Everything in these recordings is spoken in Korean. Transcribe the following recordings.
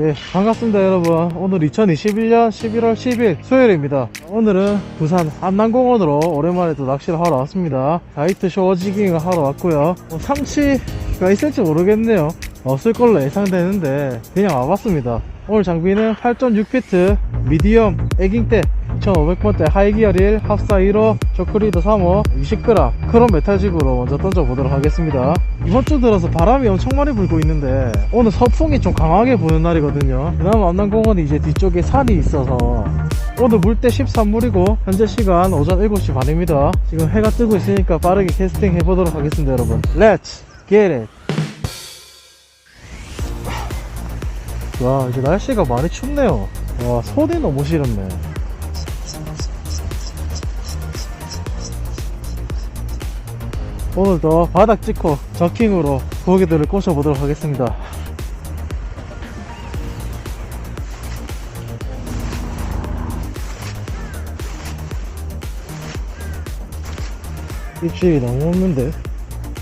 예, 반갑습니다, 여러분. 오늘 2021년 11월 10일 수요일입니다. 오늘은 부산 안남공원으로 오랜만에 또 낚시를 하러 왔습니다. 다이트 쇼어지깅을 하러 왔고요. 뭐 상치가 있을지 모르겠네요. 없을 걸로 예상되는데 그냥 와봤습니다. 오늘 장비는 8.6피트 미디엄 애깅대 2500번대 하이기어 릴 합사 1호 쇼크리더 3호 20g 크롬 메탈직으로 먼저 던져보도록 하겠습니다. 이번 주 들어서 바람이 엄청 많이 불고 있는데 오늘 서풍이 좀 강하게 부는 날이거든요. 그나마 암남공원이 이제 뒤쪽에 산이 있어서 오늘 물때 13물이고 현재 시간 오전 7시 반입니다. 지금 해가 뜨고 있으니까 빠르게 캐스팅 해보도록 하겠습니다 여러분. Let's get it! 와 이제 날씨가 많이 춥네요. 와 손이 너무 시렵네 오늘도 바닥 찍고 저킹으로 고기들을 꼬셔보도록 하겠습니다. 입질이 너무 없는데?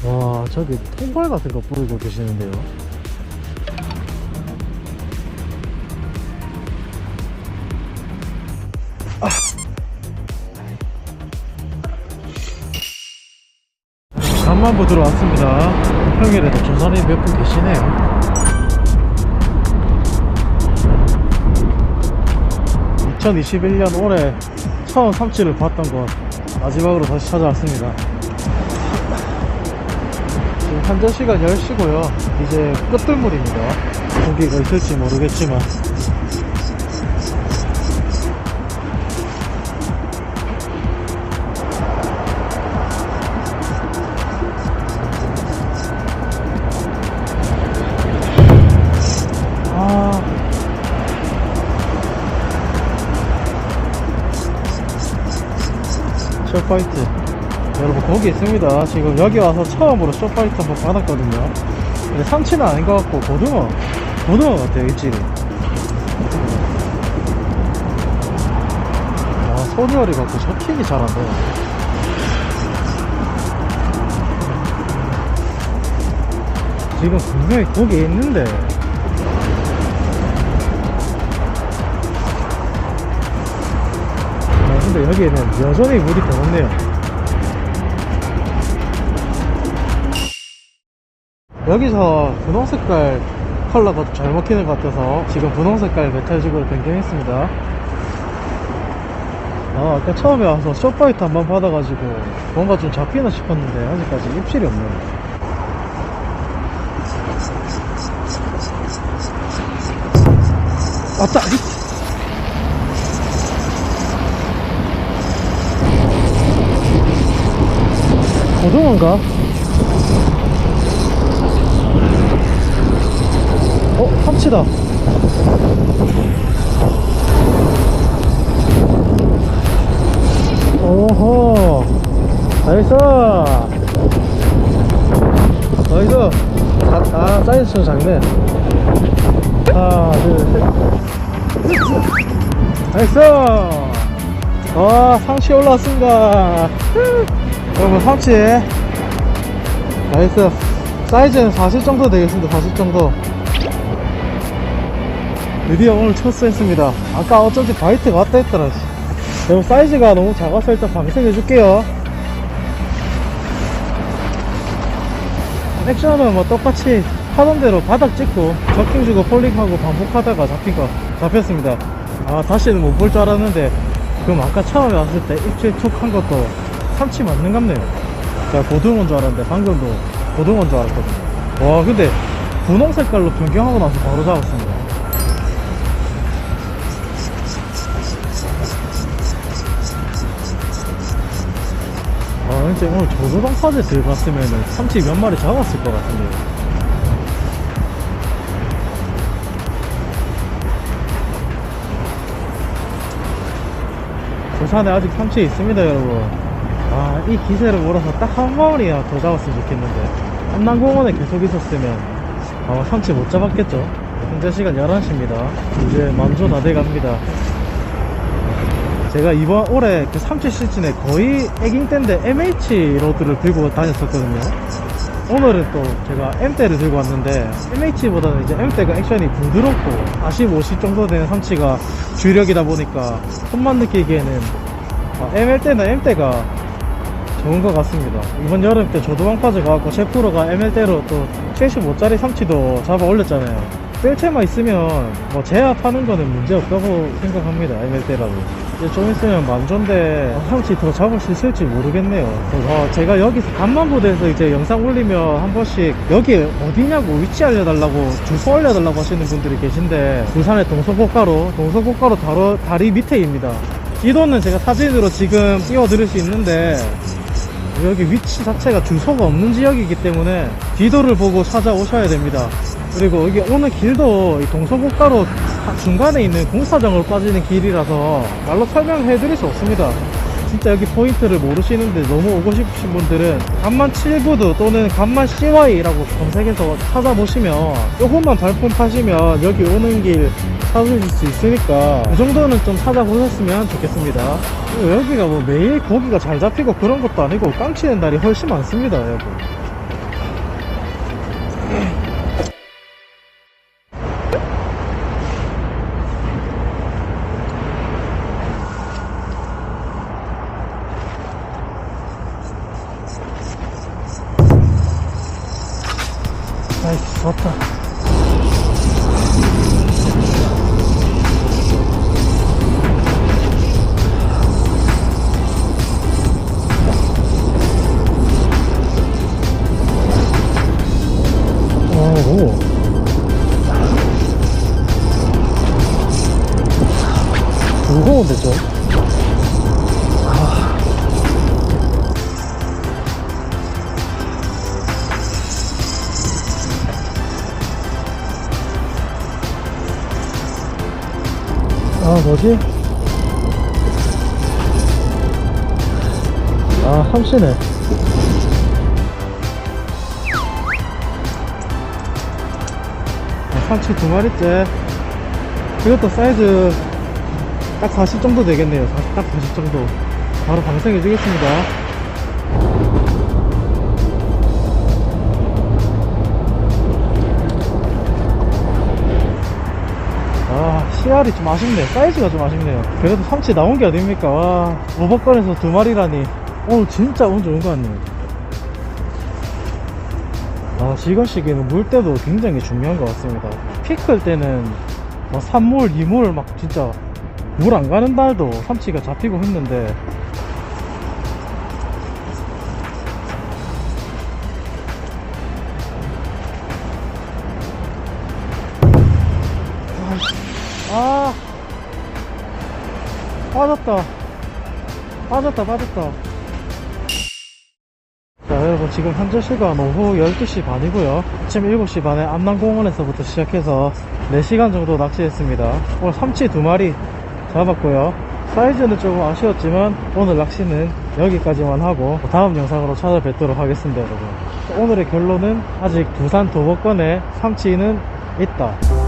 와 저기 통발 같은 거 뿌리고 계시는데요 간만 보 들어 왔습니다. 평일에도 조선이 몇분 계시네요. 2021년 올해 처음 삼치를 봤던 곳 마지막으로 다시 찾아왔습니다. 지금 현재 시간 10시고요. 이제 끝들물입니다. 고기가 있을지 모르겠지만 쇼파이트. 여러분, 거기 있습니다. 지금 여기 와서 처음으로 쇼파이트 한번 받았거든요. 근데 삼치는 아닌 것 같고, 고등어. 고등어 같아요, 입질이. 아, 소리얼이 갖고 저킥이 잘안 돼요. 지금 분명히 거기 있는데, 근데 여기에는 여전히 물이 더 없네요. 여기서 분홍 색깔 컬러가 좀잘 먹히는 것 같아서 지금 분홍 색깔 메탈직으로 변경했습니다. 아, 아까 처음에 와서 쇼파이트 한 번 받아가지고 뭔가 좀 잡히나 싶었는데 아직까지 입질이 없네요. 왔다! 고등어인가? 어, 삼치다. 오호. 나이스. 나이스. 아, 아 사이즈 좀 작네. 하나, 둘, 셋. 나이스. 와, 상치 올라왔습니다. 여러분 삼치 나이스. 사이즈는 40 정도 되겠습니다. 40 정도. 드디어 오늘 첫 수했습니다. 아까 어쩐지 바이트가 왔다 했더라 씨. 여러분 사이즈가 너무 작아서 일단 방생해 줄게요. 액션은 뭐 똑같이 하던 대로 바닥 찍고 적킹 주고 폴링하고 반복하다가 잡힌 거 잡혔습니다. 아 다시는 못 볼 줄 알았는데 그럼 아까 처음에 왔을 때 입질 툭 한 것도 삼치 맞는 갑네요. 제가 고등어인 줄 알았는데 방금도 고등어인 줄 알았거든요. 와 근데 분홍 색깔로 변경하고 나서 바로 잡았습니다. 아 왠지 오늘 조소방파제 들어갔으면 삼치 몇 마리 잡았을 것 같은데요. 부산에 아직 삼치 있습니다 여러분 아 이 기세를 몰아서 딱 한 마리야 더 잡았으면 좋겠는데. 한남공원에 계속 있었으면 아마 삼치 못 잡았겠죠? 현재 시간 11시입니다. 이제 만조 다 돼갑니다. 제가 이번 올해 그 삼치 시즌에 거의 애깅 때인데 MH 로드를 들고 다녔었거든요. 오늘은 또 제가 M대를 들고 왔는데 MH보다는 이제 M대가 액션이 부드럽고 40, 50 정도 되는 삼치가 주력이다 보니까 손만 느끼기에는 어, ML대는 M대가 좋은 것 같습니다. 이번 여름 때 조도방 빠져가고 셰프로가 ML대로 또 75짜리 삼치도 잡아 올렸잖아요. 뺄채만 있으면 뭐 제압하는 거는 문제 없다고 생각합니다. ML대라도. 이제 좀 있으면 만조인데 삼치 더 잡을 수 있을지 모르겠네요. 어, 제가 여기서 간만부대에서 이제 영상 올리면 한 번씩 여기 어디냐고 위치 알려달라고 주소 알려달라고 하시는 분들이 계신데 부산의 동서고가로 동서고가로 다리 밑에입니다. 지도는 제가 사진으로 지금 띄워드릴 수 있는데 여기 위치 자체가 주소가 없는 지역이기 때문에 지도를 보고 찾아오셔야 됩니다. 그리고 여기 오는 길도 이 동서고가로 중간에 있는 공사장으로 빠지는 길이라서 말로 설명해 드릴 수 없습니다. 진짜 여기 포인트를 모르시는데 너무 오고 싶으신 분들은 간만 7구드 또는 간만 CY라고 검색해서 찾아보시면 조금만 발품하시면 여기 오는 길 찾으실 수 있으니까 그 정도는 좀 찾아보셨으면 좋겠습니다. 여기가 뭐 매일 고기가 잘 잡히고 그런 것도 아니고 깡치는 날이 훨씬 많습니다, 여러분. 좋다. 뭐지? 아 삼치네. 아, 삼치 두 마리째. 이것도 사이즈 딱 40 정도 되겠네요. 사- 딱40 정도. 바로 방생해 주겠습니다 아, 씨알이 좀 아쉽네. 사이즈가 좀 아쉽네요. 그래도 삼치 나온 게 어딥니까? 와, 오버건에서 두 마리라니. 오늘 진짜 운 좋은 것 같네요. 아, 지건 시기는 물 때도 굉장히 중요한 것 같습니다. 피클 때는 뭐 3물, 2물 막 진짜 물 안 가는 날도 삼치가 잡히고 했는데 아. 빠졌다. 빠졌다 빠졌다. 자 여러분 지금 현재 시간 오후 12시 반이고요. 아침 7시 반에 암남공원에서부터 시작해서 4시간 정도 낚시했습니다. 오늘 삼치 두 마리 잡았고요. 사이즈는 조금 아쉬웠지만 오늘 낚시는 여기까지만 하고 다음 영상으로 찾아뵙도록 하겠습니다 여러분. 오늘의 결론은 아직 부산 도보권에 삼치는 있다